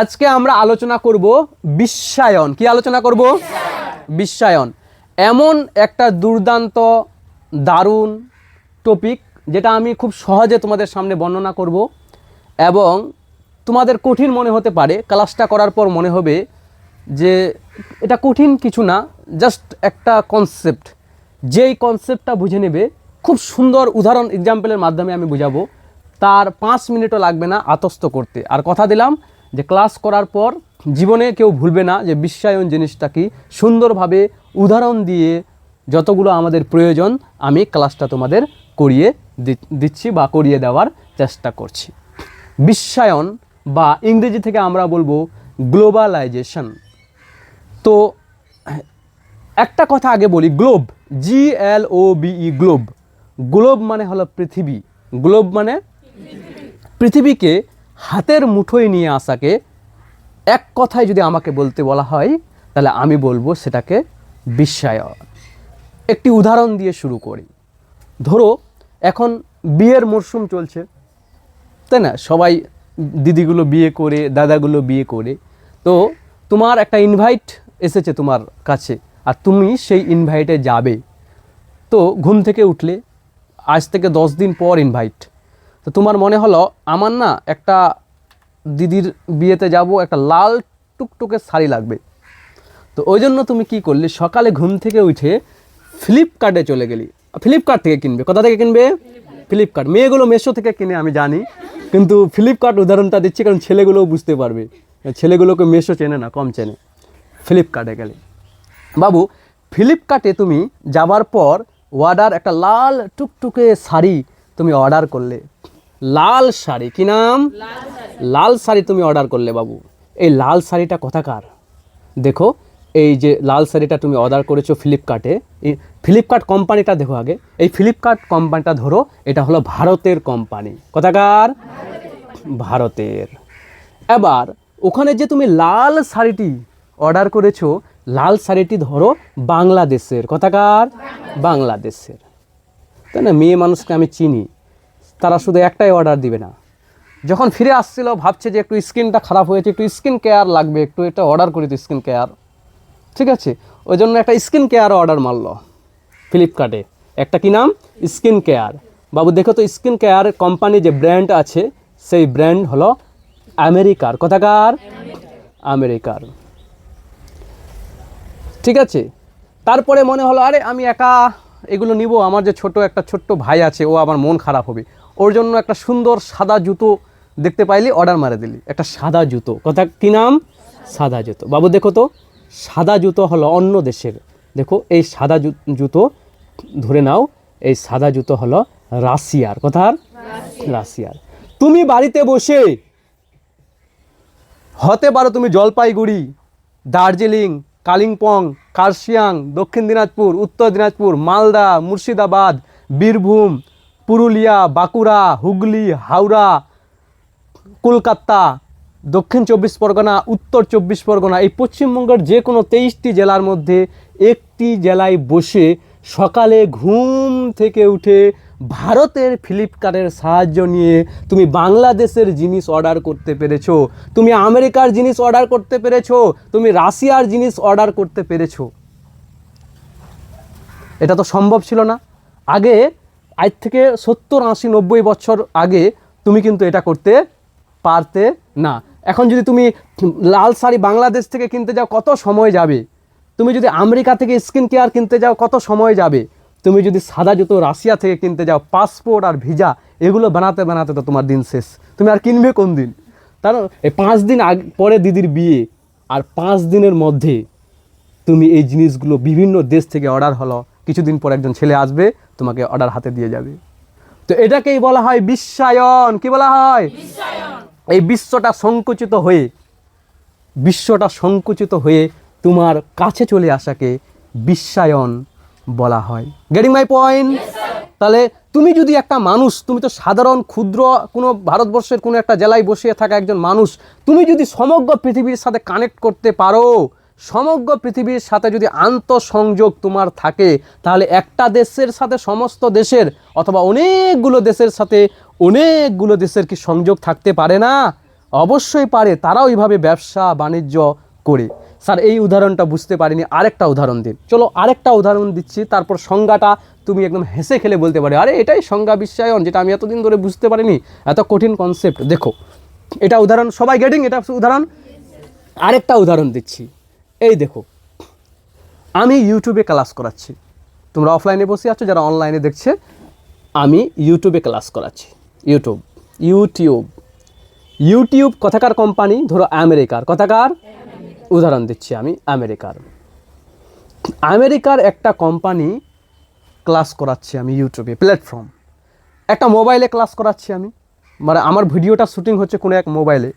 আজকে আমরা আলোচনা করব বিশ্বায়ন। কি আলোচনা করব? বিশ্বায়ন। এমন একটা দুর্দান্ত, দারুণ টপিক যেটা আমি খুব সহজে তোমাদের সামনে বর্ণনা করব এবং তোমাদের কঠিন মনে হতে পারে ক্লাসটা করার পর মনে হবে যে এটা কঠিন কিছু না জাস্ট একটা কনসেপ্ট যেই কনসেপ্টটা বুঝে নেবে, খুব সুন্দর উদাহরণ এক্সাম্পলের মাধ্যমে আমি বুঝাবো। তার পাঁচ মিনিটও লাগবে না আতস্ত করতে। আর কথা দিলাম যে ক্লাস করার পর জীবনে কেউ ভুলবে না যে বিশ্বায়ন জিনিসটা কি? সুন্দরভাবে উদাহরণ দিয়ে যতগুলো আমাদের প্রয়োজন, আমি ক্লাসটা তোমাদের করিয়ে দিচ্ছি বা করিয়ে দেওয়ার চেষ্টা করছি। বিশ্বায়ন বা ইংরেজি থেকে আমরা বলব গ্লোবালাইজেশন। তো, একটা কথা আগে বলি, globe G L O B E globe. Globe মানে হলো পৃথিবী। গ্লোব মানে পৃথিবীকে হাতের মুঠোয় নিয়ে আসাকে এক কথায় যদি আমাকে বলতে বলা হয়, তাহলে আমি বলব সেটাকে বিশ্বায়ন একটি উদাহরণ দিয়ে শুরু করি। ধরো, এখন বিয়ের মরশুম চলছে, তাই না? সবাই দিদিগুলো বিয়ে করে, দাদাগুলো বিয়ে করে। তো তোমার একটা ইনভাইট এসেছে তোমার কাছে, আর তুমি সেই ইনভাইটে যাবে। তো ঘুম থেকে উঠলে, আজ থেকে দশ দিন পর ইনভাইট তো তোমার মনে হলো, আমার না একটা দিদির বিয়েতে যাব, একটা লাল টুকটুকে শাড়ি লাগবে। তো ওই জন্য তুমি কি করলে, সকালে ঘুম থেকে উঠে ফ্লিপকার্টে চলে গেলি। ফ্লিপকার্ট থেকে কিনবে? কোথা থেকে কিনবে? ফ্লিপকার্ট মেয়েগুলো মেশো থেকে কিনে, আমি জানি। কিন্তু ফ্লিপকার্ট উদাহরণটা দিচ্ছি, কারণ ছেলেগুলোও বুঝতে পারবে। ছেলেগুলোকে মেশো চেনে না, কম চেনে। ফ্লিপকার্টে গেলে। বাবু ফ্লিপকার্টে তুমি যাবার পর অর্ডার একটা লাল টুকটুকে শাড়ি তুমি অর্ডার করলে। লাল শাড়ি কি নাম? লাল শাড়ি। তুমি অর্ডার করলে বাবু। এই লাল শাড়িটা কোথাকার? দেখো এই যে লাল শাড়িটা তুমি অর্ডার করেছ ফ্লিপকার্টে এই ফ্লিপকার্ট কোম্পানিটা দেখো আগে। এই ফ্লিপকার্ট কোম্পানিটা ধরো এটা হলো ভারতের কোম্পানি কোথাকার? ভারতের। এবার ওখানে যে তুমি লাল শাড়িটি অর্ডার করেছ লাল শাড়িটি ধরো বাংলাদেশের। কথাকার? বাংলাদেশের। তাই না? মেয়ে মানুষকে আমি চিনি। তারা শুধু একটাই অর্ডার দিবে না। যখন ফিরে আসছিল, ভাবছে যে একটু স্কিনটা খারাপ হয়েছে, একটু স্কিন কেয়ার লাগবে, একটু এটা অর্ডার করি তো স্কিন কেয়ার ঠিক আছে? ওই জন্য একটা স্কিন কেয়ার অর্ডার মারলো ফ্লিপকার্টে একটা কি নাম? স্কিন কেয়ার বাবু, দেখো তো স্কিন কেয়ার কোম্পানি যে ব্র্যান্ড আছে, সেই ব্র্যান্ড হলো আমেরিকার কোথাকার? আমেরিকার ঠিক আছে? তারপরে মনে হলো, আরে আমি একা এগুলো নিব, আমার যে ছোট একটা ছোট্ট ভাই আছে, ও আমার মন খারাপ হবে। ওর জন্য একটা সুন্দর সাদা জুতো দেখতে পাইলি অর্ডার মারে দিলি। একটা সাদা জুতো। কথা কী নাম? সাদা জুতো। বাবু, দেখো তো, সাদা জুতো হলো অন্য দেশের। দেখো, এই সাদা জুতো ধরে নাও, এই সাদা জুতো হলো রাশিয়ার। কথার রাশিয়ার। তুমি বাড়িতে বসে, হতে পারো তুমি জলপাইগুড়ি, দার্জিলিং, কালিম্পং, কার্শিয়াং, দক্ষিণ দিনাজপুর, উত্তর দিনাজপুর, মালদা, মুর্শিদাবাদ, বীরভূম পুরুলিয়া, বাঁকুড়া, হুগলি, হাওড়া, কলকাতা, দক্ষিণ চব্বিশ পরগনা, উত্তর চব্বিশ পরগনা, এই পশ্চিমবঙ্গের যে কোনো তেইশটি জেলার মধ্যে একটি জেলায় বসে সকালে ঘুম থেকে উঠে ভারতের ফ্লিপকার্টের সাহায্য নিয়ে তুমি বাংলাদেশের জিনিস অর্ডার করতে পেরেছ, তুমি আমেরিকার জিনিস অর্ডার করতে পেরেছ, তুমি রাশিয়ার জিনিস অর্ডার করতে পেরেছ। এটা তো সম্ভব ছিল না। আগে আজ থেকে সত্তর, আশি, নব্বই বছর আগে তুমি কিন্তু এটা করতে পারতে না। এখন যদি তুমি লাল শাড়ি বাংলাদেশ থেকে কিনতে যাও, কত সময় যাবে? তুমি যদি আমেরিকা থেকে স্কিন কেয়ার কিনতে যাও, কত সময় যাবে? তুমি যদি সাদা জুতো রাশিয়া থেকে কিনতে যাও, পাসপোর্ট আর ভিজা এগুলো বানাতে বানাতে তো তোমার দিন শেষ। তুমি আর কিনবে কোন দিন? তার এই পাঁচ দিন আগ, পরে দিদির বিয়ে, আর পাঁচ দিনের মধ্যে তুমি এই জিনিসগুলো বিভিন্ন দেশ থেকে অর্ডার হলো। কিছুদিন পর একজন ছেলে আসবে তোমাকে অর্ডার হাতে দিয়ে যাবে। তো এটাকেই বলা হয় বিশ্বায়ন কি বলা হয়? এই বিশ্বটা সংকুচিত হয়ে বিশ্বটা সংকুচিত হয়ে তোমার কাছে চলে আসাকে বিশ্বায়ন বলা হয়। গেটিং মাই পয়েন্ট তাহলে তুমি যদি একটা মানুষ তুমি তো সাধারণ ক্ষুদ্র কোনো ভারতবর্ষের কোনো একটা জেলায় বসে থাকা একজন মানুষ তুমি যদি সমগ্র পৃথিবীর সাথে কানেক্ট করতে পারো সমগ্র পৃথিবীর সাথে যদি আন্তঃসংযোগ তোমার থাকে, তাহলে একটা দেশের সাথে সমস্ত দেশের অথবা অনেকগুলো দেশের সাথে অনেকগুলো দেশের কি সংযোগ থাকতে পারে না? অবশ্যই পারে, তারাও এইভাবে ব্যবসা, বাণিজ্য করে। স্যার, এই উদাহরণটা বুঝতে পারিনি, আরেকটা উদাহরণ দিন। চলো আরেকটা উদাহরণ দিচ্ছি, তারপর সংজ্ঞাটা তুমি একদম হেসে খেলে বলতে পারে। আরে, এটাই সংজ্ঞা বিশ্বায়ন, যেটা আমি এতদিন ধরে বুঝতে পারিনি। এত কঠিন কনসেপ্ট দেখো, এটা উদাহরণ, সবাই গেটিং এটা উদাহরণ? আরেকটা উদাহরণ দিচ্ছি। এই দেখো, আমি ইউটিউবে ক্লাস করাচ্ছি। তোমরা অফলাইনে বসে আছো, যারা অনলাইনে দেখছে, আমি ইউটিউবে ক্লাস করাচ্ছি। ইউটিউব ইউটিউব ইউটিউব কথাকার কোম্পানি ধরো আমেরিকার কথাকার? উদাহরণ দিচ্ছি আমি আমেরিকার আমেরিকার একটা কোম্পানি ক্লাস করাচ্ছি আমি ইউটিউবে প্ল্যাটফর্ম একটা মোবাইলে ক্লাস করাচ্ছি আমি। মানে আমার ভিডিওটা শুটিং হচ্ছে কোনো এক মোবাইলে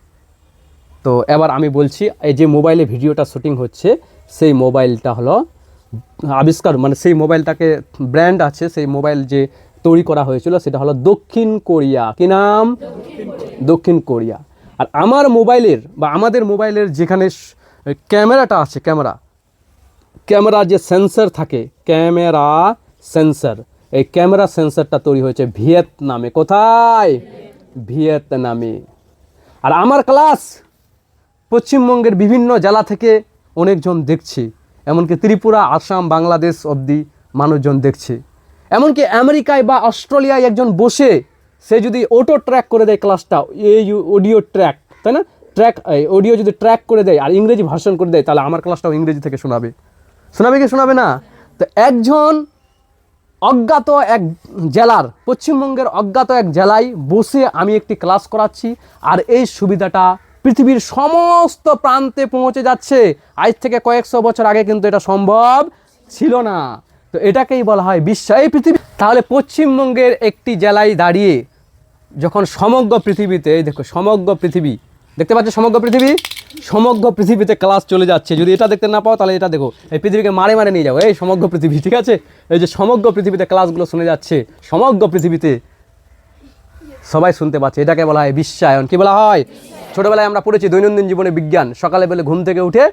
তো এবার আমি বলছি, এই যে মোবাইলে ভিডিওটা শুটিং হচ্ছে, সেই মোবাইলটা হলো আবিষ্কার মানে সেই মোবাইলটাকে ব্র্যান্ড আছে, সেই মোবাইল যে তৈরি করা হয়েছিল, সেটা হলো দক্ষিণ কোরিয়া। কি নাম? দক্ষিণ কোরিয়া। আর আমার মোবাইলের বা আমাদের মোবাইলের যেখানে ক্যামেরাটা আছে, ক্যামেরা ক্যামেরা যে সেন্সর থাকে, ক্যামেরা সেন্সর, এই ক্যামেরা সেন্সরটা তৈরি হয়েছে ভিয়েতনামে। কোথায়? ভিয়েতনামে। আর আমার ক্লাস পশ্চিমবঙ্গের বিভিন্ন জেলা থেকে অনেকজন দেখছে। এমনকি ত্রিপুরা, আসাম, বাংলাদেশ অবধি মানুষজন দেখছে। এমনকি আমেরিকায় বা অস্ট্রেলিয়ায় একজন বসে সে যদি অটো ট্র্যাক করে দেয় ক্লাসটা এই অডিও ট্র্যাক তাই না? ট্র্যাক অডিও যদি ট্র্যাক করে দেয় আর ইংরেজি ভাষণ করে দেয়, তাহলে আমার ক্লাসটাও ইংরেজি থেকে শোনাবে। শোনাবে কি শোনাবে না? তো একজন অজ্ঞাত এক জেলার, পশ্চিমবঙ্গের অজ্ঞাত এক জেলায় বসে আমি একটি ক্লাস করাচ্ছি আর এই সুবিধাটা পৃথিবীর সমস্ত প্রান্তে পৌঁছে যাচ্ছে। আজ থেকে কয়েকশো বছর আগে কিন্তু এটা সম্ভব ছিল না। তো এটাকেই বলা হয় বিশ্ব এই পৃথিবী তাহলে পশ্চিমবঙ্গের একটি জেলায় দাঁড়িয়ে যখন সমগ্র পৃথিবীতে এই দেখো, সমগ্র পৃথিবী দেখতে পাচ্ছ সমগ্র পৃথিবী? সমগ্র পৃথিবীতে ক্লাস চলে যাচ্ছে। যদি এটা দেখতে না পাও, তাহলে এটা দেখো, এই পৃথিবীকে মারে মারে নিয়ে যাও। এই সমগ্র পৃথিবী, ঠিক আছে? এই যে সমগ্র পৃথিবীতে ক্লাসগুলো শুনে যাচ্ছে, সমগ্র পৃথিবীতে সবাই শুনতে পাচ্ছে, এটাকে বলা হয় বিশ্বায়ন। কি বলা হয়? ছোটবেলায় আমরা পড়েছি দৈনন্দিন জীবনে বিজ্ঞান, সকালে বেলে ঘুম থেকে উঠে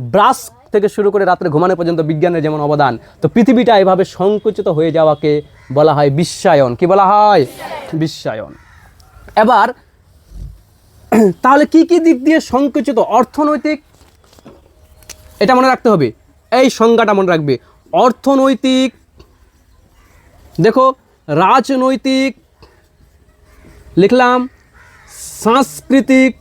ব্রাশ থেকে শুরু করে রাত্রে ঘুমানো পর্যন্ত বিজ্ঞানের যেমন অবদান। তো পৃথিবীটা এভাবে সংকুচিত হয়ে যাওয়াকে বলা হয় বিশ্বায়ন। কি বলা হয়? বিশ্বায়ন। এবার, তাহলে কি কি দিক দিয়ে সংকুচিত? অর্থনৈতিক, এটা মনে রাখতে হবে। এই সংজ্ঞাটা মনে রাখবে। অর্থনৈতিক, দেখো, রাজনৈতিক লিখলাম সাংস্কৃতিক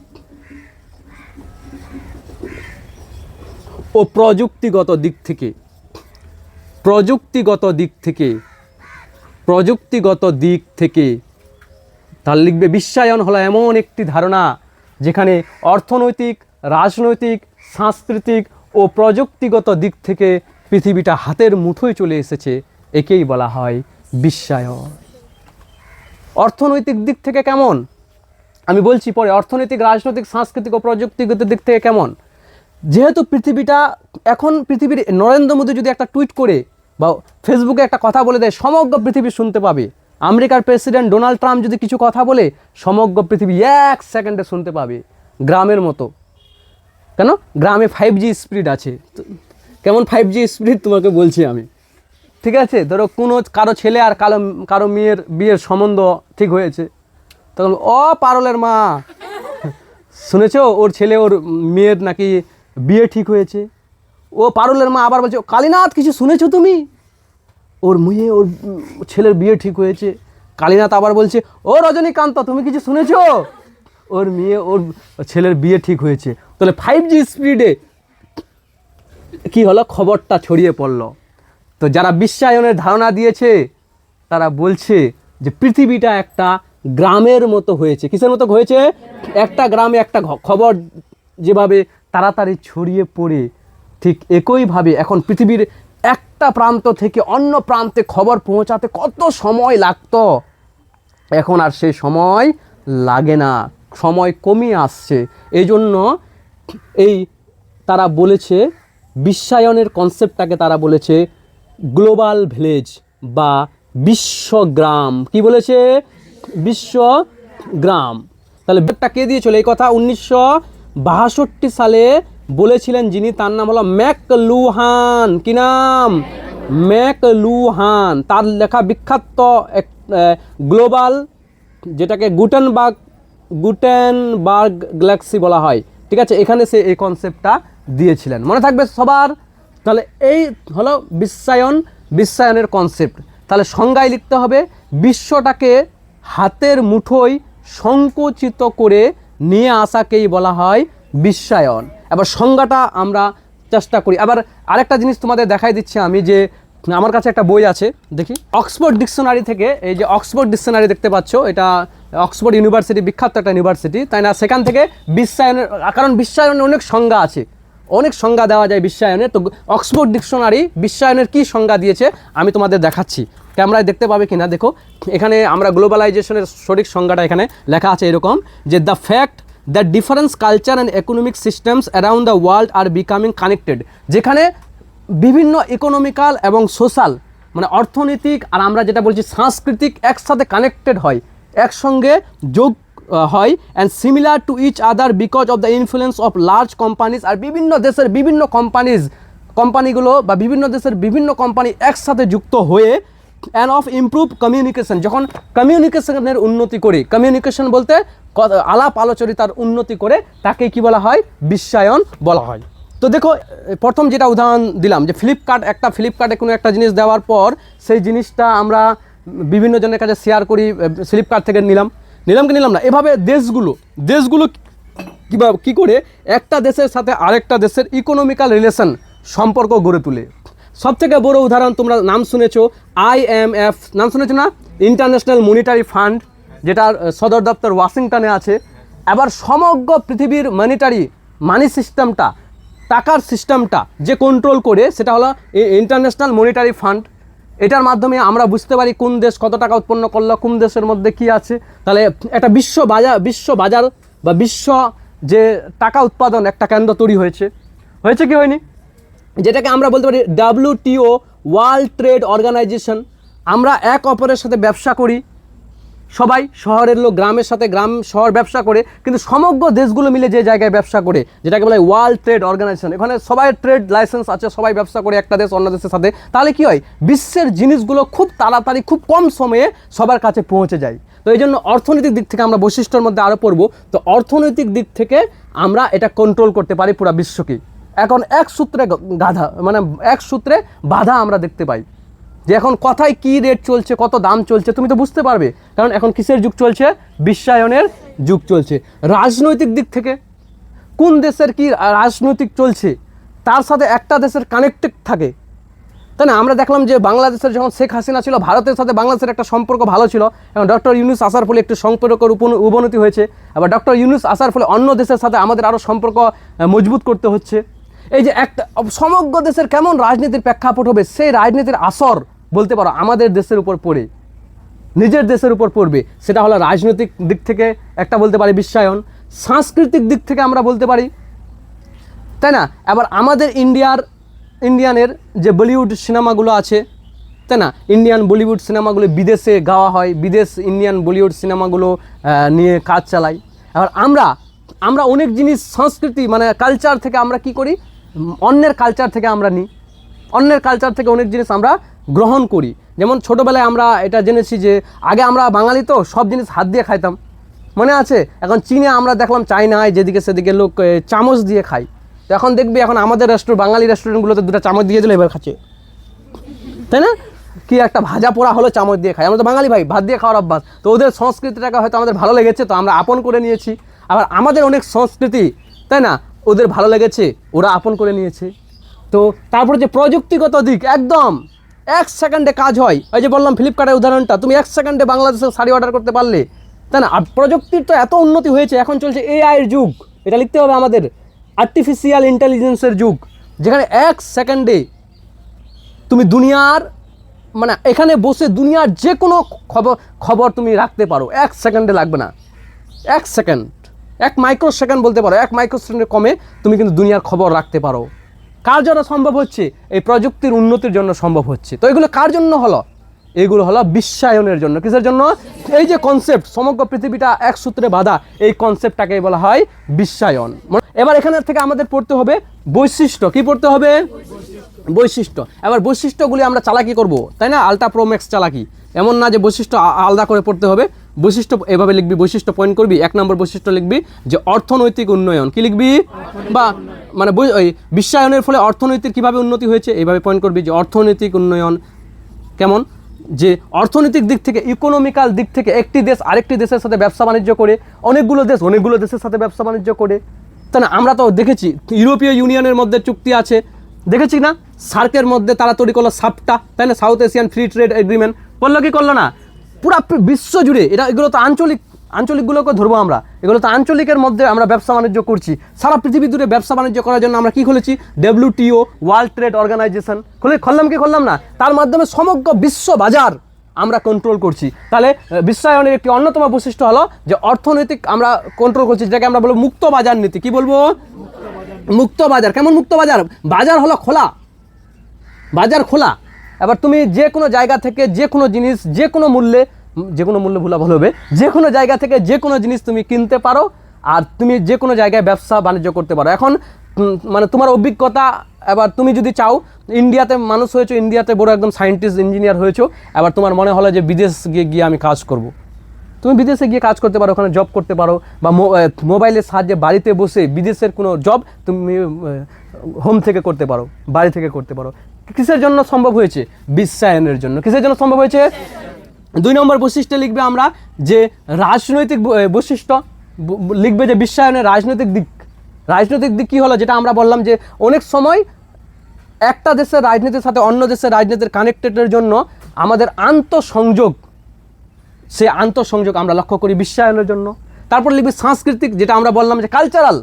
ও প্রযুক্তিগত দিক থেকে, প্রযুক্তিগত দিক থেকে, প্রযুক্তিগত দিক থেকে। তার লিখবে, বিশ্বায়ন হলো এমন একটি ধারণা যেখানে অর্থনৈতিক, রাজনৈতিক, সাংস্কৃতিক ও প্রযুক্তিগত দিক থেকে পৃথিবীটা হাতের মুঠোয় চলে এসেছে, একেই বলা হয় বিশ্বায়ন। অর্থনৈতিক দিক থেকে কেমন? আমি বলছি পরে, অর্থনৈতিক, রাজনৈতিক, সাংস্কৃতিক ও প্রযুক্তিগত দিক থেকে কেমন? যেহেতু পৃথিবীটা এখন পৃথিবীর, নরেন্দ্র মোদী যদি একটা টুইট করে বা ফেসবুকে একটা কথা বলে দেয়, সমগ্র পৃথিবী শুনতে পাবে। আমেরিকার প্রেসিডেন্ট ডোনাল্ড ট্রাম্প যদি কিছু কথা বলে, সমগ্র পৃথিবী এক সেকেন্ডে শুনতে পাবে, গ্রামের মতো। কেন? গ্রামে ফাইভ জি স্পিড আছে। কেমন ফাইভ জি স্পিড তোমাকে বলছি আমি। ঠিক আছে? ধরো কোনো কারও ছেলে আর কালো, কারও মেয়ের বিয়ের সম্বন্ধ ঠিক হয়েছে। তখন, ও পারলের মা। শুনেছো? ওর ছেলে, ওর মেয়ের নাকি বিয়ে ঠিক হয়েছে। ও পারলের মা, আবার বলছে, কালীনাথ, কিছু শুনেছো তুমি? ওর মেয়ে, ওর ছেলের বিয়ে ঠিক হয়েছে। কালীনাথ আবার বলছে, ও রজনীকান্ত, তুমি কিছু শুনেছো? ওর মেয়ে, ওর ছেলের বিয়ে ঠিক হয়েছে। তাহলে ফাইভ জি স্পিডে কি হলো? খবরটা ছড়িয়ে পড়ল। তো যারা বিশ্বায়নের ধারণা দিয়েছে, তারা বলছে যে পৃথিবীটা একটা গ্রামের মতো হয়েছে। কিসের মতো হয়েছে? একটা গ্রামে একটা খবর যেভাবে তাড়াতাড়ি ছড়িয়ে পড়ে, ঠিক একইভাবে এখন পৃথিবীর একটা প্রান্ত থেকে অন্য প্রান্তে খবর পৌঁছাতে কত সময় লাগতো? এখন আর সেই সময় লাগে না। সময় কমিয়ে আসছে। এই জন্য এই তারা বলেছে, বিশ্বায়নের কনসেপ্টটাকে তারা বলেছে গ্লোবাল ভিলেজ বা বিশ্বগ্রাম। কি বলেছে? বিশ্বগ্রাম। তাহলে ব্যাগটা কে দিয়েছিল? এই কথা উনিশশো বাষট্টি সালে বলেছিলেন যিনি, তার নাম হলো ম্যাক লুহান কি নাম? ম্যাক লুহান তার লেখা বিখ্যাত এক গ্লোবাল, যেটাকে গুটেনবার্গ গুটেনবার্গ গ্যালাক্সি বলা হয়। ঠিক আছে? এখানে সে এই কনসেপ্টটা দিয়েছিলেন। মনে থাকবে সবার? তাহলে এই হলো বিশ্বায়ন, বিশ্বায়নের কনসেপ্ট তাহলে সংজ্ঞায় লিখতে হবে, বিশ্বটাকে হাতের মুঠোয় সংকুচিত করে নিয়ে আসাকেই বলা হয় বিশ্বায়ন। এবার সংজ্ঞাটা আমরা চেষ্টা করি। আবার আরেকটা জিনিস তোমাদের দেখাই দিচ্ছি আমি যে আমার কাছে একটা বই আছে, দেখি। অক্সফোর্ড ডিকশনারি থেকে, এই যে অক্সফোর্ড ডিকশনারি দেখতে পাচ্ছ, এটা অক্সফোর্ড ইউনিভার্সিটি, বিখ্যাত একটা ইউনিভার্সিটি, তাই না? সেখান থেকে বিশ্বায়নের, কারণ বিশ্বায়নের অনেক সংজ্ঞা আছে। অনেক সংজ্ঞা দেওয়া যায় বিশ্বায়নের তো অক্সফোর্ড ডিকশনারি বিশ্বায়নের কি সংজ্ঞা দিয়েছে আমি তোমাদের দেখাচ্ছি। ক্যামেরায় দেখতে পাবে কিনা, দেখো। এখানে আমরা গ্লোবালাইজেশনের সঠিক সংজ্ঞাটা এখানে লেখা আছে এরকম যে the fact the difference culture and economic systems around the world are becoming connected যেখানে বিভিন্ন ইকোনমিক্যাল এবং সোশ্যাল মানে অর্থনৈতিক আর আমরা যেটা বলছি সাংস্কৃতিক একসাথে কানেক্টেড হয়। একসঙ্গে যোগ হয় and similar to each other because of the influence of large companies আর বিভিন্ন দেশের বিভিন্ন কোম্পানিজ কোম্পানিগুলো বা বিভিন্ন দেশের বিভিন্ন কোম্পানি একসাথে যুক্ত হয়ে অ্যান্ড অফ ইমপ্রুভ কমিউনিকেশন যখন কমিউনিকেশনের উন্নতি করি কমিউনিকেশন বলতে আলাপ আলোচরিতার উন্নতি করে তাকে কি বলা হয়? বিশ্বায়ন বলা হয়। তো দেখো, প্রথম যেটা উদাহরণ দিলাম যে ফ্লিপকার্ট একটা ফ্লিপকার্টে কোনো একটা জিনিস দেওয়ার পর সেই জিনিসটা আমরা বিভিন্ন জনের কাছে শেয়ার করি ফ্লিপকার্ট থেকে নিলাম। নিলাম কি নিলাম না। এভাবে দেশগুলো দেশগুলো কীভাবে কী করে? একটা দেশের সাথে আরেকটা দেশের ইকোনমিক্যাল রিলেশন সম্পর্ক গড়ে তোলে। সব থেকে বড় উদাহরণ তোমরা নাম শুনেছো আইএমএফ নাম শুনেছো না? ইন্টারন্যাশনাল মনিটারি ফান্ড যেটার সদর দপ্তর ওয়াশিংটনে আছে। এবার সমগ্র পৃথিবীর মনিটারি মানি সিস্টেমটা টাকার সিস্টেমটা যে কন্ট্রোল করে, সেটা হলো ইন্টারন্যাশনাল মনিটারি ফান্ড এটার মাধ্যমে আমরা বুঝতে পারি কোন দেশ কত টাকা উৎপন্ন করল, কোন দেশের মধ্যে কি আছে। তাহলে একটা বিশ্ব বাজার বিশ্ব বাজার বা বিশ্ব যে টাকা উৎপাদন একটা কেন্দ্র তৈরি হয়েছে। হয়েছে কি হয়নি? যেটাকে আমরা বলতে পারি ডাব্লিউটিও ওয়ার্ল্ড ট্রেড অর্গানাইজেশন আমরা এক অপরের সাথে ব্যবসা করি সবাই শহরের লোক, গ্রামের সাথে গ্রাম, শহর ব্যবসা করে, কিন্তু সমগ্র দেশগুলো মিলে যে জায়গায় ব্যবসা করে, যেটাকে বলে ওয়ার্ল্ড ট্রেড অর্গানাইজেশন এখানে সবাই ট্রেড লাইসেন্স আছে, সবাই ব্যবসা করে একটা দেশ, অন্য দেশের সাথে, তাহলে কি হয়? বিশ্বের জিনিসগুলো খুব তাড়াতাড়ি, খুব কম সময়ে সবার কাছে পৌঁছে যায়। তো এই জন্য অর্থনৈতিক দিক থেকে আমরা বৈশিষ্ট্যর মধ্যে আরও পড়ব। তো অর্থনৈতিক দিক থেকে আমরা এটা কন্ট্রোল করতে পারি পুরো বিশ্বকে। এখন এক সূত্রে গাধা মানে এক সূত্রে বাধা আমরা দেখতে পাই। যে এখন কথায় কি রেট চলছে, কত দাম চলছে, তুমি তো বুঝতে পারবে। কারণ এখন কিসের যুগ চলছে? বিশ্বায়নের যুগ চলছে। রাজনৈতিক দিক থেকে, কোন দেশের কি রাজনৈতিক চলছে, তার সাথে একটা দেশের কানেক্টেড থাকে। তাই না? আমরা দেখলাম যে বাংলাদেশের যখন শেখ হাসিনা ছিল, ভারতের সাথে বাংলাদেশের একটা সম্পর্ক ভালো ছিল। এবং ডক্টর ইউনুস আসার ফলে একটু সম্পর্কের উপন- অবনতি হয়েছে। আবার ডক্টর ইউনুস আসার ফলে অন্য দেশের সাথে আমাদের আরও সম্পর্ক মজবুত করতে হচ্ছে। এই যে একটা, সমগ্র দেশের কেমন রাজনীতির প্রেক্ষাপট হবে, সেই রাজনীতির আসর বলতে পারো, আমাদের দেশের উপর পড়ে, নিজের দেশের উপর পড়বে, সেটা হলো রাজনৈতিক দিক থেকে একটা বলতে পারি বিশ্বায়ন, সাংস্কৃতিক দিক থেকে আমরা বলতে পারি, তাই না? এবার আমাদের ইন্ডিয়ার, ইন্ডিয়ানের যে বলিউড সিনেমাগুলো আছে, তাই না? ইন্ডিয়ান বলিউড সিনেমাগুলো বিদেশে গাওয়া হয়, বিদেশ ইন্ডিয়ান বলিউড সিনেমাগুলো নিয়ে কাজ চালাই এবার আমরা আমরা অনেক জিনিস সংস্কৃতি মানে কালচার থেকে আমরা কি করি? অন্যের কালচার থেকে আমরা নিই। অন্যের কালচার থেকে অনেক জিনিস আমরা গ্রহণ করি। যেমন ছোটোবেলায় আমরা এটা জেনেছি যে, আগে আমরা বাঙালি তো, সব জিনিস হাত দিয়ে খাইতাম। মনে আছে? এখন চীনে আমরা দেখলাম চায়নায় যেদিকে সেদিকে লোক চামচ দিয়ে খায়। তো এখন দেখবি, এখন আমাদের রেস্টুরেন্ট বাঙালি রেস্টুরেন্টগুলোতে দুটো চামচ দিয়ে দিলে এবার খাচ্ছে। তাই না? কি একটা ভাজা পোড়া হলো, চামচ দিয়ে খাই আমরা তো বাঙালি ভাই, ভাত দিয়ে খাওয়ার অভ্যাস। তো ওদের সংস্কৃতিটাকে হয়তো আমাদের ভালো লেগেছে, তো আমরা আপন করে নিয়েছি। আবার আমাদের অনেক সংস্কৃতি, তাই না? ওদের ভালো লেগেছে, ওরা আপন করে নিয়েছে। তো তারপরে যে প্রযুক্তিগত দিক, একদম। এক সেকেন্ডে কাজ হয়। ওই যে বললাম ফ্লিপকার্টের উদাহরণটা, তুমি এক সেকেন্ডে বাংলাদেশের শাড়ি অর্ডার করতে পারলে। তাই না? প্রযুক্তির তো এত উন্নতি হয়েছে, এখন চলছে এআইয়ের যুগ। এটা লিখতে হবে আমাদের আর্টিফিশিয়াল ইন্টেলিজেন্সের যুগ। যেখানে এক সেকেন্ডে তুমি দুনিয়ার মানে এখানে বসে দুনিয়ার যে কোনো খবর খবর তুমি রাখতে পারো। এক সেকেন্ডে লাগবে না। এক সেকেন্ড। এক মাইক্রো সেকেন্ড বলতে পারো। এক মাইক্রো সেকেন্ডের কমে তুমি কিন্তু দুনিয়ার খবর রাখতে পারো। কার জন্য সম্ভব হচ্ছে? এই প্রযুক্তির উন্নতির জন্য সম্ভব হচ্ছে। তো এগুলো কার জন্য হলো? এগুলো হলো বিশ্বায়নের জন্য। কিসের জন্য? এই যে কনসেপ্ট সমগ্র পৃথিবীটা এক সূত্রে বাঁধা, এই কনসেপ্টটাকে বলা হয় বিশ্বায়ন। এবার এখানে থেকে আমাদের পড়তে হবে বৈশিষ্ট্য। কি পড়তে হবে? বৈশিষ্ট্য। এবার বৈশিষ্ট্যগুলি আমরা চালাকি করব, তাই না? আলট্রা প্রোম্যাক্স চালাকি। এমন না যে বৈশিষ্ট্য আলাদা করে পড়তে হবে। বৈশিষ্ট্য এভাবে লিখবি, বৈশিষ্ট্য পয়েন্ট করবি, এক নম্বর বৈশিষ্ট্য লিখবি যে অর্থনৈতিক উন্নয়ন। কি লিখবি? বা মানে ওই বিশ্বায়নের ফলে অর্থনৈতিক কীভাবে উন্নতি হয়েছে, এইভাবে পয়েন্ট করবি যে অর্থনৈতিক উন্নয়ন কেমন? যে অর্থনৈতিক দিক থেকে ইকোনমিক্যাল দিক থেকে একটি দেশ আরেকটি দেশের সাথে ব্যবসা বাণিজ্য করে, অনেকগুলো দেশ অনেকগুলো দেশের সাথে ব্যবসা বাণিজ্য করে। তাই না, আমরা তো দেখেছি, ইউরোপীয় ইউনিয়নের মধ্যে চুক্তি আছে। দেখেছি না? সার্কের মধ্যে তারা তৈরি করল সাপটা, তাই না? South Asian free trade agreement. করল কি করল না? পুরা বিশ্ব জুড়ে, এটা এগুলো তো আঞ্চলিক আঞ্চলিকগুলোকে ধরবো আমরা। এগুলো তো আঞ্চলিকের মধ্যে আমরা ব্যবসা বাণিজ্য করছি। সারা পৃথিবী জুড়ে ব্যবসা বাণিজ্য করার জন্য আমরা কি খুলেছি? WTO, world trade organization. খুলে খুললাম কি খুললাম না? তার মাধ্যমে সমগ্র বিশ্ব বাজার আমরা কন্ট্রোল করছি। তাহলে বিশ্বায়নের একটি অন্যতম বৈশিষ্ট্য হলো যে অর্থনৈতিক আমরা কন্ট্রোল করছি, যেটাকে আমরা বলব মুক্ত বাজার নীতি। কি বলব? মুক্ত বাজার। কেমন মুক্ত বাজার? বাজার হলো খোলা। বাজার খোলা। এবার তুমি যে কোনো জায়গা থেকে যে কোনো জিনিস, যে কোনো মূল্যে যে কোনো মূল্যে ভুলা ভালো হবে। যে কোনো জায়গা থেকে যে কোনো জিনিস তুমি কিনতে পারো আর তুমি যে কোনো জায়গায় ব্যবসা বাণিজ্য করতে পারো। এখন মানে তোমার অভিজ্ঞতা, এবার তুমি যদি চাও, ইন্ডিয়াতে মানুষ হয়েছো, ইন্ডিয়াতে বড় একদম সায়েন্টিস্ট, ইঞ্জিনিয়ার হয়েছো, এবার তোমার মনে হলো যে বিদেশ গিয়ে গিয়ে আমি কাজ করব। তুমি বিদেশে গিয়ে কাজ করতে পারো, ওখানে জব করতে পারো, বা মোবাইলের সাহায্যে বাড়িতে বসে বিদেশের কোনো জব তুমি হোম থেকে করতে পারো, বাড়ি থেকে করতে পারো। কিসের জন্য সম্ভব হয়েছে? বিশ্বায়নের জন্য। কিসের জন্য সম্ভব হয়েছে? দুই নম্বর বৈশিষ্ট্য লিখবে আমরা যে রাজনৈতিক বৈশিষ্ট্য লিখবে যে বিশ্বায়নের রাজনৈতিক দিক। রাজনৈতিক দিক কী হলো? যেটা আমরা বললাম যে অনেক সময় একটা দেশের রাজনীতির সাথে অন্য দেশের রাজনীতির কানেক্টেডের জন্য আমাদের আন্তঃসংযোগ সে আন্তঃসংযোগ আমরা লক্ষ্য করি বিশ্বায়নের জন্য। তারপর লিখবে সাংস্কৃতিক, যেটা আমরা বললাম যে কালচারাল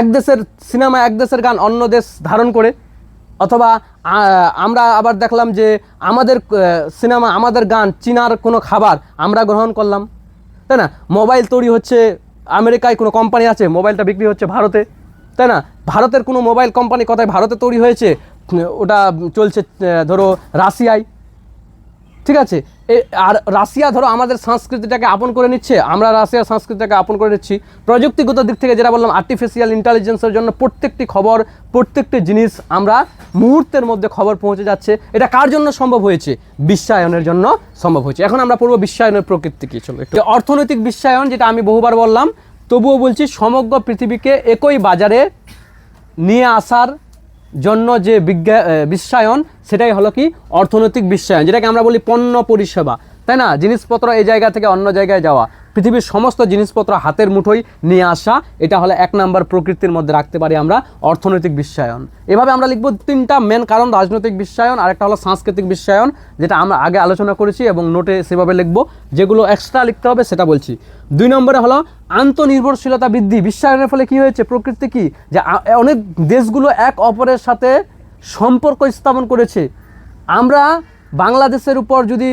এক দেশের সিনেমা এক দেশের গান অন্য দেশ ধারণ করে। অথবা আমরা আবার দেখলাম যে আমাদের সিনেমা, আমাদের গান চীনার কোনো খাবার আমরা গ্রহণ করলাম। তাই না? মোবাইল তৈরি হচ্ছে আমেরিকায় কোনো কোম্পানি আছে, মোবাইলটা বিক্রি হচ্ছে ভারতে। তাই না? ভারতের কোনো মোবাইল কোম্পানি কথায় ভারতে তৈরি হয়েছে ওটা চলছে ধরো রাশিয়ায়। ঠিক আছে? আর রাশিয়া ধরো আমাদের সংস্কৃতিটাকে আপন করে নিচ্ছে, আমরা রাশিয়ার সংস্কৃতিটাকে আপন করে নিচ্ছি। প্রযুক্তিগত দিক থেকে যেটা বললাম আর্টিফিশিয়াল ইন্টেলিজেন্সের জন্য প্রত্যেকটি খবর, প্রত্যেকটি জিনিস আমরা মুহূর্তের মধ্যে খবর পৌঁছে যাচ্ছে। এটা কার জন্য সম্ভব হয়েছে? বিশ্বায়নের জন্য সম্ভব হয়েছে। এখন আমরা পড়ব বিশ্বায়নের প্রকৃতি কি? চলো একটু। অর্থনৈতিক বিশ্বায়ন, যেটা আমি বহুবার বললাম, তবুও বলছি সমগ্র পৃথিবীকে একই বাজারে নিয়ে আসার জন্য যে বিজ্ঞা বিশ্বায়ন, সেটাই হলো কি? অর্থনৈতিক বিশ্বায়ন, যেটাকে আমরা বলি পণ্য পরিষেবা। তাই না? জিনিসপত্র এই জায়গা থেকে অন্য জায়গায় যাওয়া। পৃথিবীর সমস্ত জিনিসপত্র হাতের মুঠোয় নিয়ে আসা, এটা হলো এক নাম্বার প্রকৃতির মধ্যে রাখতে পারি আমরা অর্থনৈতিক বিশ্বায়ন। এভাবে আমরা লিখব তিনটা মেন কারণ, রাজনৈতিক বিশ্বায়ন, আরেকটা হলো সাংস্কৃতিক বিশ্বায়ন, যেটা আমরা আগে আলোচনা করেছি এবং নোটে সেভাবে লিখব, যেগুলো এক্সট্রা লিখতে হবে সেটা বলছি। দুই নম্বরে হলো আন্তনির্ভরশীলতা বৃদ্ধি। বিশ্বায়নের ফলে কি হয়েছে? প্রকৃতি কি? যে অনেক দেশগুলো এক অপরের সাথে সম্পর্ক স্থাপন করেছে। আমরা বাংলাদেশের উপর যদি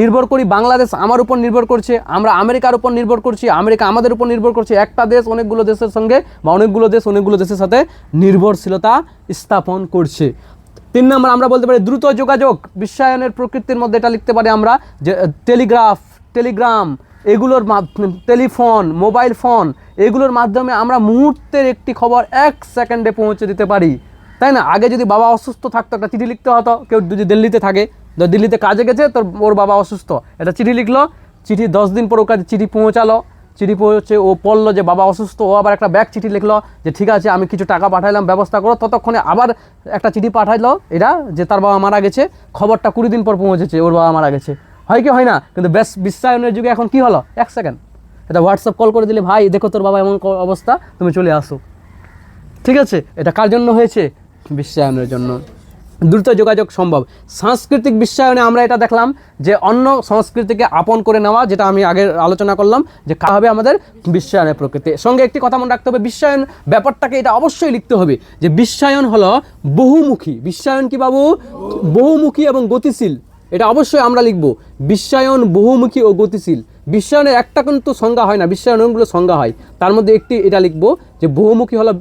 নির্ভর করি, বাংলাদেশ আমার উপর নির্ভর করছে, আমরা আমেরিকার উপর নির্ভর করছি, আমেরিকা আমাদের উপর নির্ভর করছে, একটা দেশ অনেকগুলো দেশের সঙ্গে বা অনেকগুলো দেশ অনেকগুলো দেশের সাথে নির্ভরশীলতা স্থাপন করছে। তিন নম্বর, আমরা বলতে পারি দ্রুত যোগাযোগ, বিশ্বায়নের প্রকৃতির মধ্যে এটা লিখতে পারি আমরা, যে টেলিগ্রাফ, টেলিগ্রাম, এগুলোর টেলিফোন, মোবাইল ফোন, এগুলোর মাধ্যমে আমরা মুহূর্তের একটি খবর এক সেকেন্ডে পৌঁছে দিতে পারি। তাই না? আগে যদি বাবা অসুস্থ থাকতো, একটা চিঠি লিখতে হতো, কেউ যদি দিল্লিতে থাকে তো দিল্লিতে কাজে গেছে, তোর ওর বাবা অসুস্থ। এটা চিঠি লিখলো, চিঠি দশ দিন পর ওর কাছে চিঠি পৌঁছালো। চিঠি পৌঁছে ও পড়ল যে বাবা অসুস্থ, ও আবার একটা ব্যাগ চিঠি লিখলো যে, ঠিক আছে, আমি কিছু টাকা পাঠাইলাম, ব্যবস্থা করো। ততক্ষণে আবার একটা চিঠি পাঠাইলো এরা যে, তার বাবা মারা গেছে। খবরটা কুড়ি দিন পর পৌঁছেছে, ওর বাবা মারা গেছে। হয় কি হয় না, কিন্তু বেশ বিশ্বায়নের যুগে এখন কি হলো? এক সেকেন্ড। এটা হোয়াটসঅ্যাপ কল করে দিলে, ভাই, দেখো তোর বাবা এমন অবস্থা, তুমি চলে আসো। ঠিক আছে, এটা কার জন্য হয়েছে? বিশ্বায়নের জন্য। দ্রুত যোগাযোগ সম্ভব। সাংস্কৃতিক বিশ্বায়নে আমরা এটা দেখলাম যে অন্য সংস্কৃতিকে আপন করে নেওয়া, যেটা আমি আগে আলোচনা করলাম, যে কা হবে আমাদের বিশ্বায়নের প্রকৃতি। সঙ্গে একটি কথা মনে রাখতে হবে, বিশ্বায়ন ব্যাপারটাকে এটা অবশ্যই লিখতে হবে যে বিশ্বায়ন হলো বহুমুখী। বিশ্বায়ন কি বাবু? বহুমুখী এবং গতিশীল। এটা অবশ্যই আমরা লিখব। বিশ্বায়ন বহুমুখী ও গতিশীল। বিশ্বায়নের একটা কিন্তু সংজ্ঞা হয় না, বিশ্বায়ন অনেকগুলো সংজ্ঞা হয়। তার মধ্যে একটি এটা লিখব যে বহুমুখী হলো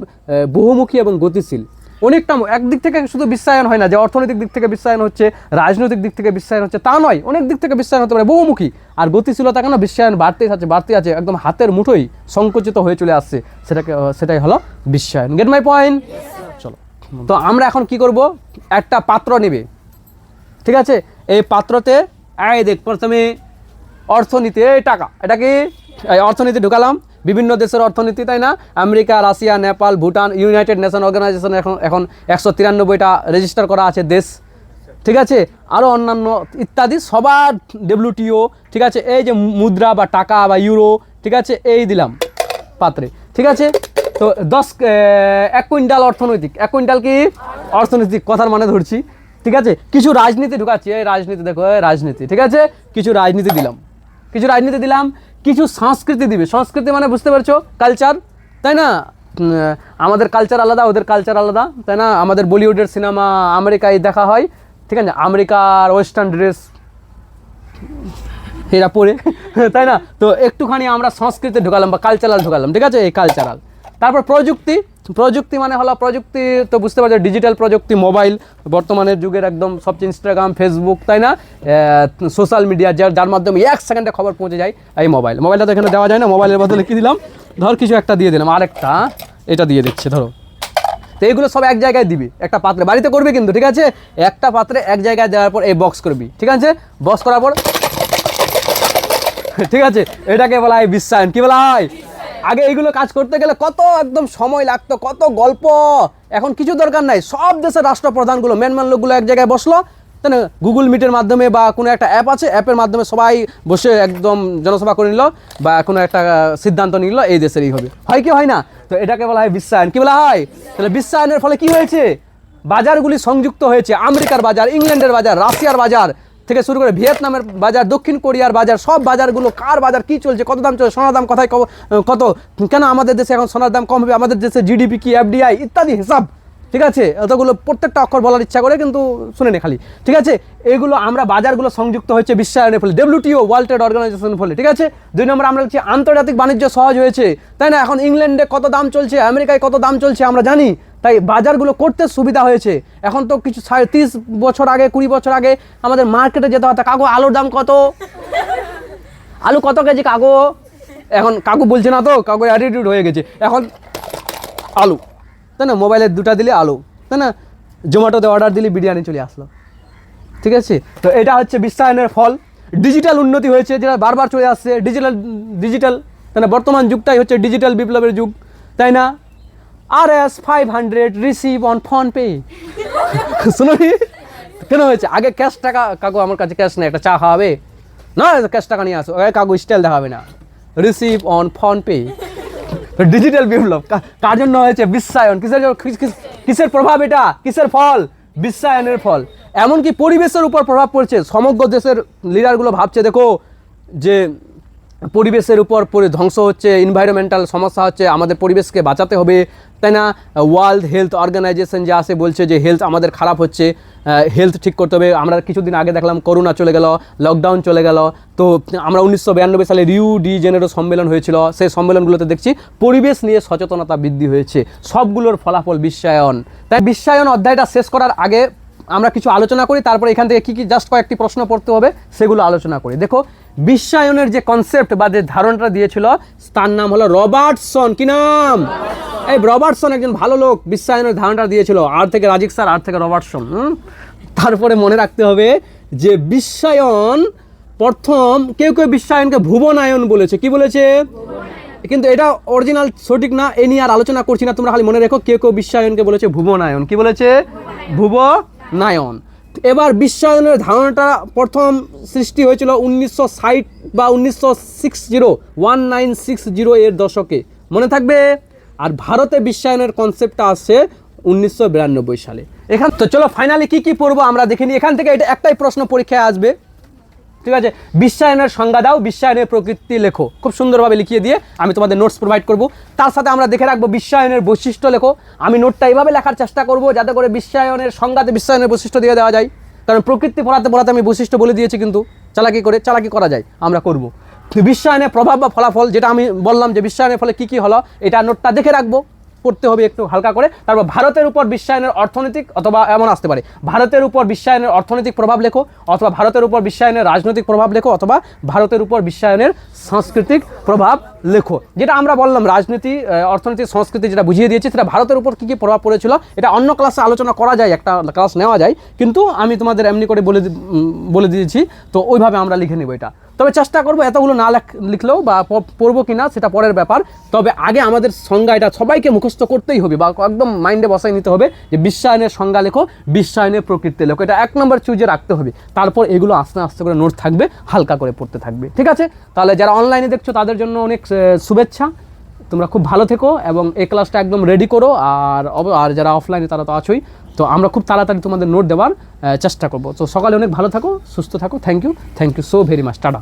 বহুমুখী এবং গতিশীল। অনেকটা একদিক থেকে শুধু বিশ্বায়ন হয় না, যে অর্থনৈতিক দিক থেকে বিশ্বায়ন হচ্ছে, রাজনৈতিক দিক থেকে বিশ্বায়ন হচ্ছে, তা নয়, অনেক দিক থেকে বিশ্বায়ন হতে পারে, বহুমুখী। আর গতিশীলতা কেন? বিশ্বায়ন বাড়তেই আছে বাড়তে আছে, একদম হাতের মুঠোই সংকুচিত হয়ে চলে আসছে। সেটাকে সেটাই হলো বিশ্বায়ন। গেট মাই পয়েন্ট চলো। তো আমরা এখন কি করব? একটা পাত্র নেবে। ঠিক আছে? এই পাত্রতে আয় দেখ, প্রথমে অর্থনীতি, এই টাকা। এটা কি? অর্থনীতি ঢুকালাম। বিভিন্ন দেশের অর্থনীতি, তাই না? America, Russia, Nepal, Bhutan, United Nation Organization এখন এখন একশো তিরানব্বইটা রেজিস্টার করা আছে দেশ। ঠিক আছে? আরও অন্যান্য ইত্যাদি, সবার ডব্লিউটিও, ঠিক আছে? এই যে মুদ্রা বা টাকা বা ইউরো, ঠিক আছে? এই দিলাম পাত্রে। ঠিক আছে? তো দশ এক কুইন্টাল অর্থনৈতিক। এক কুইন্টাল কি? অর্থনৈতিক, কথার মানে ধরছি। ঠিক আছে? কিছু রাজনীতি ঢুকাচ্ছি। এই রাজনীতি, দেখো রাজনীতি। ঠিক আছে? কিছু রাজনীতি দিলাম। কিছু রাজনীতি দিলাম, কিছু সংস্কৃতি দিবে। সংস্কৃতি মানে বুঝতে পারছ? কালচার তাই না? আমাদের কালচার আলাদা, ওদের কালচার আলাদা, তাই না? আমাদের বলিউডের সিনেমা আমেরিকায় দেখা হয়, ঠিক আছে? আমেরিকার ওয়েস্টার্ন ড্রেস এরা পড়ে তাই না? তো একটুখানি আমরা সংস্কৃতি ঢুকালাম বা কালচারাল ঢুকালাম, ঠিক আছে? এই কালচারাল তারপর প্রযুক্তি প্রযুক্তি মানে হলো প্রযুক্তি, তো বুঝতে পারছ ডিজিটাল প্রযুক্তি মোবাইল বর্তমানের যুগের একদম সবচেয়ে ইনস্টাগ্রাম ফেসবুক তাই না? সোশ্যাল মিডিয়া যার যার মাধ্যমে এক সেকেন্ডে খবর পৌঁছে যায় এই মোবাইল মোবাইলটা তো এখানে দেওয়া যায় না মোবাইলের বদলে কি দিলাম? ধর কিছু একটা দিয়ে দিলাম, আরেকটা, এটা দিয়ে দিচ্ছে, ধরো। তো এইগুলো সব এক জায়গায় দিবি, একটা পাত্রে। বাড়িতে করবি কিন্তু, ঠিক আছে? একটা পাত্রে এক জায়গায় দেওয়ার পর এই বক্স করবি, ঠিক আছে? বক্স করার পর, ঠিক আছে? এটাকে বলা হয় বিশ্বায়ন কি বলা হয়? আগে এইগুলো কাজ করতে গেলে কত একদম সময় লাগতো, কত গল্প। এখন কিছু দরকার নাই। সব দেশের রাষ্ট্রপ্রধানগুলো মেন লোকগুলো এক জায়গায় বসল। না গুগল মিটের মাধ্যমে বা কোনো একটা অ্যাপ আছে অ্যাপের মাধ্যমে সবাই বসে একদম জনসভা করে নিল বা কোনো একটা সিদ্ধান্ত নিল, এই দেশেরই হবে। হয় কি, হয় না? তো এটাকে বলা হয় বিশ্বায়ন। কি বলা হয়? তাহলে বিশ্বায়নের ফলে কি হয়েছে? বাজারগুলি সংযুক্ত হয়েছে। আমেরিকার বাজার, ইংল্যান্ডের বাজার, রাশিয়ার বাজার। থেকে শুরু করে ভিয়েতনামের বাজার, দক্ষিণ কোরিয়ার বাজার, সব বাজারগুলো, কার বাজার, কি চলছে, কত দাম চলছে, সোনার দাম কোথায় কত? কেন আমাদের দেশে এখন সোনার দাম কম হবে? আমাদের দেশে জিডিপি কি এফডিআই ইত্যাদি হিসাব। ঠিক আছে? অতগুলো প্রত্যেকটা অক্ষর বলার ইচ্ছা করে কিন্তু শুনে খালি। ঠিক আছে? এগুলো আমরা বাজারগুলো সংযুক্ত হয়েছে বিশ্বায়নের ফলে ডব্লিউটিও ওয়ার্ল্ড ট্রেড অর্গানাইজেশনের ফলে। ঠিক আছে? দুই নম্বর আমরা হচ্ছে আন্তর্জাতিক বাণিজ্য সহজ হয়েছে। তাই না? এখন ইংল্যান্ডে কত দাম চলছে? আমেরিকায় কত দাম চলছে? আমরা জানি। তাই বাজারগুলো করতে সুবিধা হয়েছে। এখন তো কিছু তিরিশ বছর আগে, কুড়ি বছর আগে আমাদের মার্কেটে যেতে হতো, কাকু, আলুর দাম কত? আলু কত কেজি, কাকু? এখন কাকু বলছে না তো কাকু অ্যাটিটিউড হয়ে গেছে। এখন আলু, তাই না? মোবাইলে দুটা দিলে আলু, তাই না? জোম্যাটোতে অর্ডার দিলে বিরিয়ানি চলে আসলো। ঠিক আছে? তো এটা হচ্ছে বিশ্বায়নের ফল। ডিজিটাল উন্নতি হয়েছে, যেটা বারবার চলে আসছে, ডিজিটাল ডিজিটাল, তাই না? বর্তমান যুগটাই হচ্ছে ডিজিটাল বিপ্লবের যুগ, তাই না? R S five hundred receive on PhonePe শুনুনি কেন হয়েছে? আগে ক্যাশ টাকা, কাকু আমার কাছে ক্যাশ নেই, একটা চা খাওয়াবে? না ক্যাশ টাকা নিয়ে আসো। কাকু স্টাইল দেখাবে না। Receive on PhonePe digital বিপ্লব কার জন্য হয়েছে? বিশ্বায়ন। কিসের কিসের প্রভাব এটা? কিসের ফল? বিশ্বায়নের ফল। এমনকি পরিবেশের উপর প্রভাব পড়ছে। সমগ্র দেশের লিডারগুলো ভাবছে, দেখো, যে পরিবেশের উপর পরি ধ্বংস হচ্ছে এনভায়রনমেন্টাল সমস্যা হচ্ছে, আমাদের পরিবেশকে বাঁচাতে হবে। তাই না? ওয়ার্ল্ড হেলথ অর্গানাইজেশন যে আসে বলছে যে হেলথ আমাদের খারাপ হচ্ছে হেলথ ঠিক করতে হবে। আমরা কিছুদিন আগে দেখলাম করোনা চলে গেল লকডাউন চলে গেল। তো আমরা উনিশশো বিরানব্বই সালে রিউ ডি জেনেরো সম্মেলন হয়েছিল। সেই সম্মেলনগুলোতে দেখছি পরিবেশ নিয়ে সচেতনতা বৃদ্ধি হয়েছে। সবগুলোর ফলাফল বিশ্বায়ন তাই বিশ্বায়ন অধ্যায়টা শেষ করার আগে আমরা কিছু আলোচনা করি, তারপরে এখান থেকে কী কী জাস্ট কয়েকটি প্রশ্ন পড়তে হবে, সেগুলো আলোচনা করি। দেখো, বিশ্বায়নের যে কনসেপ্ট বা যে ধারণাটা দিয়েছিল, তার নাম হলো রবার্টসন। কি নাম? এই রবার্টসন একজন ভালো লোক, বিশ্বায়নের ধারণাটা দিয়েছিল, আর থেকে রাজিক স্যার, আর থেকে রবার্টসন তারপরে মনে রাখতে হবে যে বিশ্বায়ন প্রথম, কেউ কেউ বিশ্বায়নকে ভুবনায়ন বলেছে। কি বলেছে? কিন্তু এটা অরিজিনাল সঠিক না, এ নিয়ে আর আলোচনা করছি না, তোমরা খালি মনে রেখো, কেউ কেউ বিশ্বায়নকে বলেছে ভুবনায়ন। কি বলেছে? ভুবনায়ন এবার বিশ্বায়নের ধারণাটা প্রথম সৃষ্টি হয়েছিল উনিশশো ষাট বা উনিশশো six zero one nine six zero এর দশকে। মনে থাকবে? আর ভারতে বিশ্বায়নের কনসেপ্টটা আসছে উনিশশো বিরানব্বই সালে। এখান তো চলো ফাইনালি কি কি পড়ব আমরা দেখিনি এখান থেকে এটা একটাই প্রশ্ন পরীক্ষায় আসবে। ঠিক আছে? বিশ্বায়নের সংজ্ঞা দাও, বিশ্বায়নের প্রকৃতি লেখো। খুব সুন্দরভাবে লিখিয়ে দিয়ে আমি তোমাদের নোটস প্রোভাইড করব। তার সাথে আমরা দেখে রাখব বিশ্বায়নের বৈশিষ্ট্য লেখো। আমি নোটটা এইভাবে লেখার চেষ্টা করব যাতে করে বিশ্বায়নের সংজ্ঞাতে বিশ্বায়নের বৈশিষ্ট্য দিয়ে দেওয়া যায়। কারণ প্রকৃতি পড়াতে পড়াতে আমি বৈশিষ্ট্য বলে দিয়েছি কিন্তু চালাকি করে, চালাকি করা যায়, আমরা করব। বিশ্বায়নের প্রভাব বা ফলাফল যেটা আমি বললাম যে, বিশ্বায়নের ফলে কি কী হলো, এটা নোটটা দেখে রাখব। পড়তে হবে একটু হালকা করে। তারপর ভারতের উপর বিশ্বায়নের অর্থনৈতিক অথবা এমন আসতে পারে। ভারতের উপর বিশ্বায়নের অর্থনৈতিক প্রভাব লেখো, অথবা ভারতের উপর বিশ্বায়নের রাজনৈতিক প্রভাব লেখো, অথবা ভারতের উপর বিশ্বায়নের সাংস্কৃতিক প্রভাব লেখো। যেটা আমরা বললাম, রাজনীতি অর্থনীতি, সংস্কৃতি যেটা বুঝিয়ে দিয়েছি, সেটা ভারতের উপর কী কী প্রভাব পড়েছিল, এটা অন্য ক্লাসে আলোচনা করা যায়, একটা ক্লাস নেওয়া যায়। কিন্তু আমি তোমাদের এমনি করে বলে বলে দিয়েছি, তো ওইভাবে আমরা লিখে নেব এটা। তবে চেষ্টা করব এতগুলো না লিখলেও বা পড়ব কিনা, সেটা পরের ব্যাপার। তবে আগে আমাদের সংজ্ঞা এটা সবাইকে মুখস্থ করতেই হবে বা একদম মাইন্ডে বসাই নিতে হবে যে বিশ্বায়নের সংজ্ঞা লেখো, বিশ্বায়নের প্রকৃতি লেখো। এটা এক নম্বর চুজে রাখতে হবে। তারপর এগুলো আস্তে আস্তে করে নোট থাকবে, হালকা করে পড়তে থাকবে। ঠিক আছে? তাহলে যারা অনলাইনে দেখছ, তাদের জন্য অনেক শুভেচ্ছা। তোমরা খুব ভালো থেকো এবং এই ক্লাসটা একদম রেডি করো। আর আর যারা অফলাইনে তারা তো আছোই। তো আমরা খুব তাড়াতাড়ি তোমাদের নোট দেওয়ার চেষ্টা করব। তো সকালে অনেক ভালো থাকো, সুস্থ থাকো। Thank you thank you so very much tata